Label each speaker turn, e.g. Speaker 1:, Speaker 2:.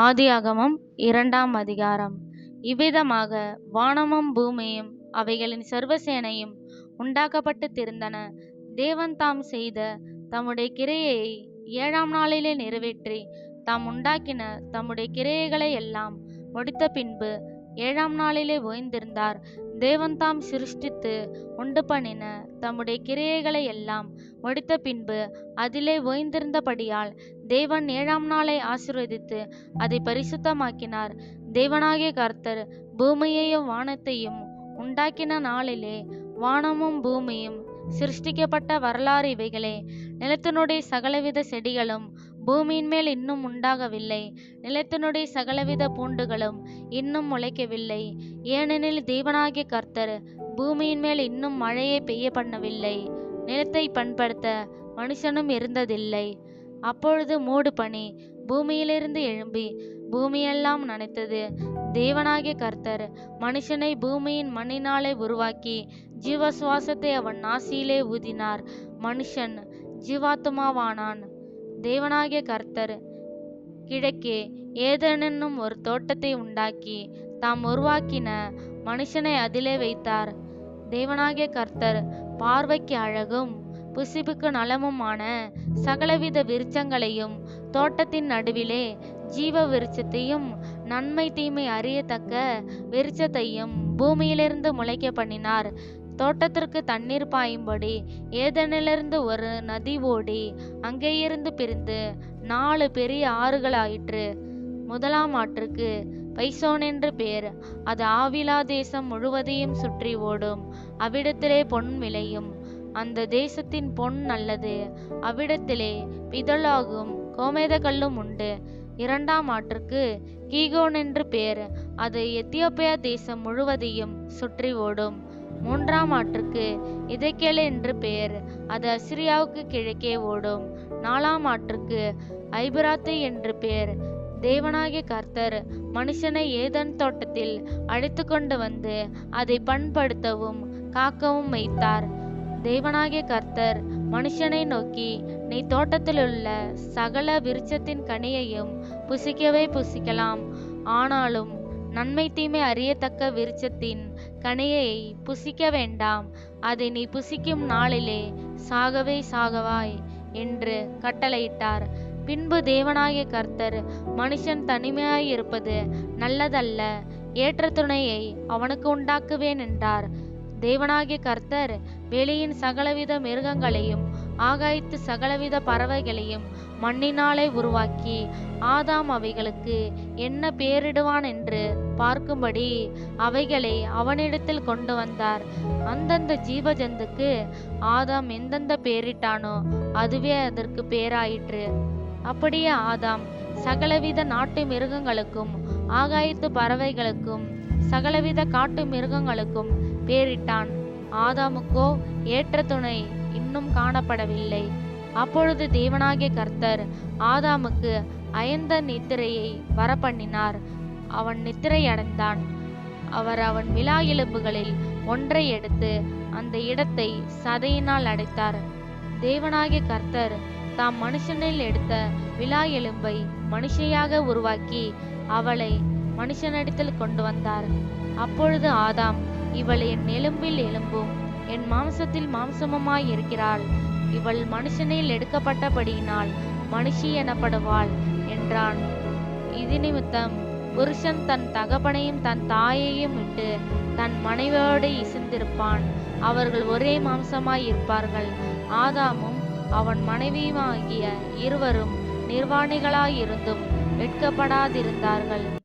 Speaker 1: ஆதியாகமம் இரண்டாம் அதிகாரம். இவ்விதமாக வானமும் பூமியும் அவைகளின் சர்வசேனையும் உண்டாக்கப்பட்டு திருந்தன. தேவன் தாம் செய்த தம்முடைய கிரையை ஏழாம் நாளிலே நிறைவேற்றி தாம் உண்டாக்கின தம்முடைய கிரையைகளை எல்லாம் முடித்த பின்பு ஏழாம் நாளிலே ஓய்ந்திருந்தார். தேவன் தாம் சிருஷ்டித்து உண்டு பண்ணின தம்முடைய கிரியைகளை எல்லாம் முடித்த பின்பு அதிலே ஓய்ந்திருந்தபடியால் தேவன் ஏழாம் நாளை ஆசீர்வதித்து அதை பரிசுத்தமாக்கினார். தேவனாகிய கர்த்தர் பூமியையும் வானத்தையும் உண்டாக்கின நாளிலே வானமும் பூமியும் சிருஷ்டிக்கப்பட்ட வரலாறு இவைகளே. நிலத்தினுடைய சகலவித செடிகளும் பூமியின் மேல் இன்னும் உண்டாகவில்லை. நிலத்தினுடைய சகலவித பூண்டுகளும் இன்னும் முளைக்கவில்லை. ஏனெனில் தேவனாகிய கர்த்தர் பூமியின் மேல் இன்னும் மழையை பெய்ய பண்ணவில்லை நிலத்தை பண்படுத்த மனுஷனும் இருந்ததில்லை. அப்பொழுது மூடு பனி பூமியிலிருந்து எழும்பி பூமியெல்லாம் நனைத்தது. தேவனாகிய கர்த்தர் மனுஷனை பூமியின் மண்ணினாலே உருவாக்கி ஜீவ சுவாசத்தை அவன் நாசியிலே ஊதினார். மனுஷன் ஜீவாத்மாவானான். தேவனாகிய கர்த்தர் கிழக்கே ஏதேனும் ஒரு தோட்டத்தை உண்டாக்கி தாம் உருவாக்கின மனுஷனை அதிலே வைத்தார். தேவனாகிய கர்த்தர் பார்வைக்கு அழகும் புசிப்புக்கு நலமுமான சகலவித விருச்சங்களையும் தோட்டத்தின் நடுவிலே ஜீவ விருட்சத்தையும் நன்மை தீமை அறியத்தக்க விருட்சத்தையும் பூமியிலிருந்து முளைக்க பண்ணினார். தோட்டத்திற்கு தண்ணீர் பாயும்படி ஏதெனிலிருந்து ஒரு நதி ஓடி அங்கேயிருந்து பிரிந்து நாலு பெரிய ஆறுகளாயிற்று. முதலாம் ஆற்றுக்கு பைசோன் என்று பேர். அது ஆவிலா தேசம் முழுவதையும் சுற்றி ஓடும். அவ்விடத்திலே பொன் விளையும். அந்த தேசத்தின் பொன் நல்லது. அவ்விடத்திலே பிதழாகும் கோமேத கல்லும் உண்டு. இரண்டாம் ஆற்றுக்கு கீகோன் என்று பேர். அது எத்தியோப்பியா தேசம் முழுவதையும் சுற்றி ஓடும். மூன்றாம் ஆற்றுக்கு இதக்கேல் என்று பெயர் அது அசிரியாவுக்கு கிழக்கே ஓடும். நாலாம் ஆற்றுக்கு ஐபராத்து என்று பெயர் தேவனாகிய கர்த்தர் மனுஷனை ஏதன் தோட்டத்தில் அழைத்து கொண்டு வந்து அதை பண்படுத்தவும் காக்கவும் வைத்தார். தேவனாகிய கர்த்தர் மனுஷனை நோக்கி நீ தோட்டத்திலுள்ள சகல விருட்சத்தின் கனியையும் புசிக்கவே புசிக்கலாம். ஆனாலும் நன்மை தீமை அறியத்தக்க விருட்சத்தின் கனியை புசிக்க வேண்டாம். அதை நீ புசிக்கும் நாளிலே சாகவே சாகவாய் என்று கட்டளையிட்டார். பின்பு தேவனாகிய கர்த்தர் மனுஷன் தனிமையாய் இருப்பது நல்லதல்ல. ஏற்ற துணையை அவனுக்கு உண்டாக்குவேன் என்றார். தேவனாகிய கர்த்தர் வெளியின் சகலவித மிருகங்களையும் ஆகாயத்து சகலவித பறவைகளையும் மண்ணினாலே உருவாக்கி ஆதாம் அவைகளுக்கு என்ன பேரிடுவான் என்று பார்க்கும்படி அவைகளை அவனிடத்தில் கொண்டு வந்தார். அந்தந்த ஜீவ ஜந்துக்கு ஆதாம் எந்தெந்த பேரிட்டானோ அதுவே அதற்கு பேராயிற்று. அப்படியே ஆதாம் சகலவித நாட்டு மிருகங்களுக்கும் ஆகாயத்து பறவைகளுக்கும் சகலவித காட்டு மிருகங்களுக்கும் பேரிட்டான். ஆதாமுக்கோ ஏற்ற துணை இன்னும் காணப்படவில்லை. அப்பொழுது தேவனாகிய கர்த்தர் ஆதாமுக்கு அயந்த நித்திரையை வரப்பண்ணினார். அவன் நித்திரை அடைந்தான். அவர் அவன் விழா எலும்புகளில் ஒன்றை எடுத்து அந்த இடத்தை சதையினால் அடைத்தார். தேவனாகிய கர்த்தர் தாம் மனுஷனில் எடுத்த விழா எலும்பை மனுஷியாக உருவாக்கி அவளை மனுஷனிடத்தில் கொண்டு வந்தார். அப்பொழுது ஆதாம் இவள் என் எலும்பில் எலும்பும் என் மாம்சத்தில் மாம்சமுமாய் இருக்கிறாள். இவள் மனுஷனில் எடுக்கப்பட்டபடியினால் மனுஷி எனப்படுவாள் என்றான். இது நிமித்தம் புருஷன் தன் தகப்பனையும் தன் தாயையும் விட்டு தன் மனைவியோடு இசைந்திருப்பான். அவர்கள் ஒரே மாம்சமாய் இருப்பார்கள். ஆதாமும் அவன் மனைவியுமாகிய இருவரும் நிர்வாணிகளாயிருந்தும் வெட்கப்படாதிருந்தார்கள்.